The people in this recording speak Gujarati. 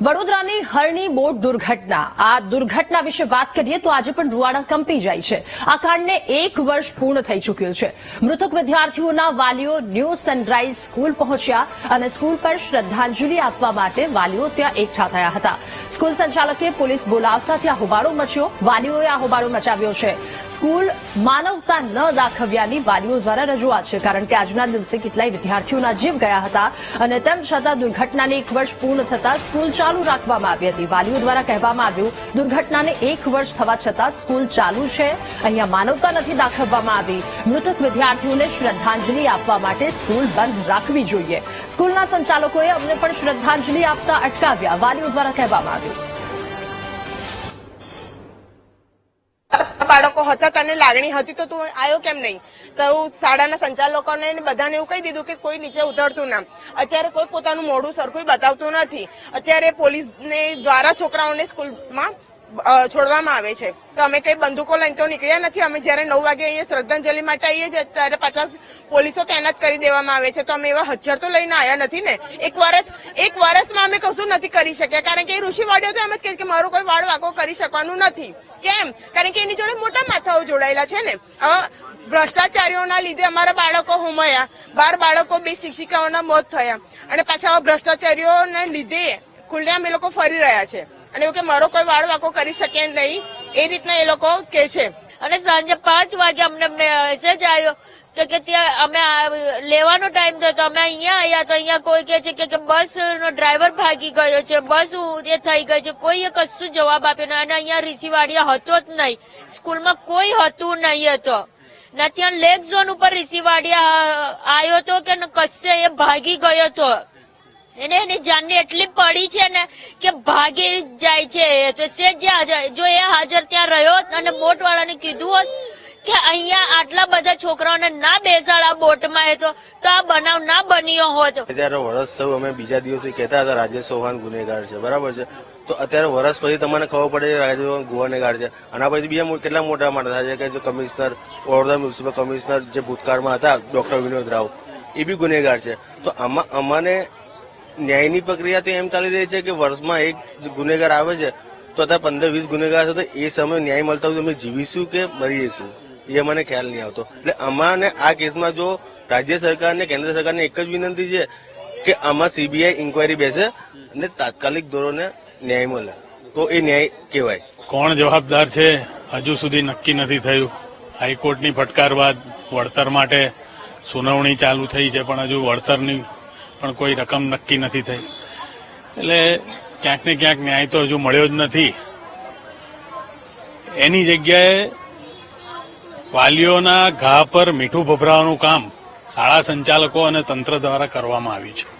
વડોદરાની હરણી બોટ દુર્ઘટના. આ દુર્ઘટના વિશે વાત કરીએ તો આજે પણ રૂવાડા કંપી જાય છે. આ કાંડને એક વર્ષ પૂર્ણ થઈ ચૂક્યું છે. મૃતક વિદ્યાર્થીઓના વાલીઓ ન્યૂ સનરાઇઝ સ્કૂલ પહોંચ્યા અને સ્કૂલ પર શ્રદ્ધાંજલિ આપવા માટે વાલીઓ ત્યાં એકઠા થયા હતા. સ્કૂલ સંચાલકે પોલીસ બોલાવતા ત્યાં હોબાળો મચ્યો. વાલીઓએ આ હોબાળો મચાવ્યો છે. સ્કૂલ માનવતા ન દાખવ્યાની વાલીઓ દ્વારા રજૂઆત છે, કારણ કે આજના દિવસે કેટલાય વિદ્યાર્થીઓના જીવ ગયા હતા અને તેમ છતાં દુર્ઘટનાને એક વર્ષ પૂર્ણ થતાં સ્કૂલ ચાલુ રાખવામાં આવી હતી. વાલીઓ દ્વારા કહેવામાં આવ્યું, દુર્ઘટનાને એક વર્ષ થવા છતાં સ્કૂલ ચાલુ છે. અહીંયા માનવતા નથી દાખવવામાં આવી. મૃતક વિદ્યાર્થીઓને શ્રદ્ધાંજલિ આપવા માટે સ્કૂલ બંધ રાખવી જોઈએ. સ્કૂલના સંચાલકોએ અમને પણ શ્રદ્ધાંજલિ આપતા અટકાવ્યા. વાલીઓ દ્વારા કહેવામાં આવ્યું. બાળકો હતા, તને લાગણી હતી તો તું આવ્યો કેમ નહીં? તો શાળાના સંચાલકોને બધાને એવું કહી દીધું કે કોઈ નીચે ઉતરતું ના. અત્યારે કોઈ પોતાનું મોઢું સરખું બતાવતું નથી. અત્યારે પોલીસને, દ્વારા છોકરાઓને સ્કૂલમાં છોડવામાં આવે છે. તો અમે કઈ બંદૂકો લઈને તો નીકળ્યા નથી. અમે જયારે નવ વાગે અહીંયા શ્રદ્ધાંજલિ માટે આવીએ છીએ, ત્યારે પચાસ પોલીસો તૈનાત કરી દેવામાં આવે છે. તો અમે એવા હથિયાર તો લઈને આવ્યા નથી ને. એક વર્ષ એક વર્ષમાં અમે કશું નથી કરી શક્યા. કારણ કે એ ઋષિવાડીઓ તો એમ જ કે મારો કોઈ વાળ વાગો કરી શકવાનું નથી. કેમ? કારણ કે એની જોડે મોટા માથાઓ જોડાયેલા છે ને. ભ્રષ્ટાચારીઓના લીધે અમારા બાળકો હોમાયા. બાર બાળકો, બે શિક્ષિકાઓના મોત થયા. અને પાછા ભ્રષ્ટાચારીઓને લીધે ખુલ્લેઆમ એ લોકો ફરી રહ્યા છે. અને એવું કે મારો કોઈ વાળ વાકો કરી શકે નહીં, એ રીતના એ લોકો કે છે. અને સાંજે પાંચ વાગે અમને મેસેજ આવ્યો કે ત્યાં અમે લેવાનો ટાઈમ થયો તો અમે અહીંયા આવ્યા તો અહીંયા કોઈ કે છે કે બસ નો ડ્રાઈવર ભાગી ગયો છે, બસ એ થઈ ગઈ છે, કોઈએ કશું જવાબ આપ્યો નહીં. અને અહીંયા રીસીવાડિયા હતો જ નહીં. સ્કૂલમાં કોઈ હતું નહીં હતો ના ત્યાં લેક ઝોન ઉપર રીસીવાડિયા આવ્યો તો કે કશે એ ભાગી ગયો હતો એને એની જાનની એટલી પડી છે ને કે ભાગી જાય છે. તો છે જે હાજર જો એ હાજર ત્યાં રહ્યો અને બોટ વાળાને કીધું હોત કે અહીંયા આટલા બધા છોકરાઓને ના બેસાડા બોટમાં એ તો આ બનાવ ના બન્યો હોત. અત્યારે વરસ થયું, અમે બીજા દિવસે કહેતા હતા, રાજેશ ચૌહાણ ગુનેગાર છે. બરાબર છે? તો અત્યારે વરસ પછી તમને ખબર પડે છે રાજેશ ગુનેગાર છે. આના પછી બીજા કેટલા મોટા માણસ છે કે જો કમિશનર વડોદરા મ્યુનિસિપલ કમિશનર જે ભૂતકાળમાં હતા, ડોક્ટર વિનોદ રાવ, એ બી ગુનેગાર છે. તો આમાં અમાને ન્યાયની પ્રક્રિયા તો એમ ચાલી રહી છે કે વર્ષમાં એક ગુનેગાર આવે છે, તો અત્યારે પંદર વીસ ગુનેગાર છે, તો એ સમય ન્યાય મળતા હોય અમે જીવીશું કે મરીશું એ મને ખ્યાલ નહીં આવતો. એટલે અમાને આ કેસમાં જો રાજ્ય સરકારને, કેન્દ્ર સરકારને એક જ વિનંતી છે કે આમાં સીબીઆઈ ઇન્કવાયરી બેસે અને તાત્કાલિક ધોરણે ન્યાય મળે. તો એ ન્યાય કહેવાય. કોણ જવાબદાર છે? હજુ સુધી નક્કી નથી થયું. હાઈકોર્ટની ફટકાર બાદ વળતર માટે સુનાવણી ચાલુ થઈ છે, પણ હજુ વળતરની પણ કોઈ રકમ નક્કી નથી થઈ. એટલે ક્યાંક ને ક્યાંક ન્યાય તો હજુ મળ્યો જ નથી. એની જગ્યાએ વાલીઓના ઘા પર મીઠું ભભરાવાનું કામ શાળા સંચાલકો અને તંત્ર દ્વારા કરવામાં આવ્યું છે.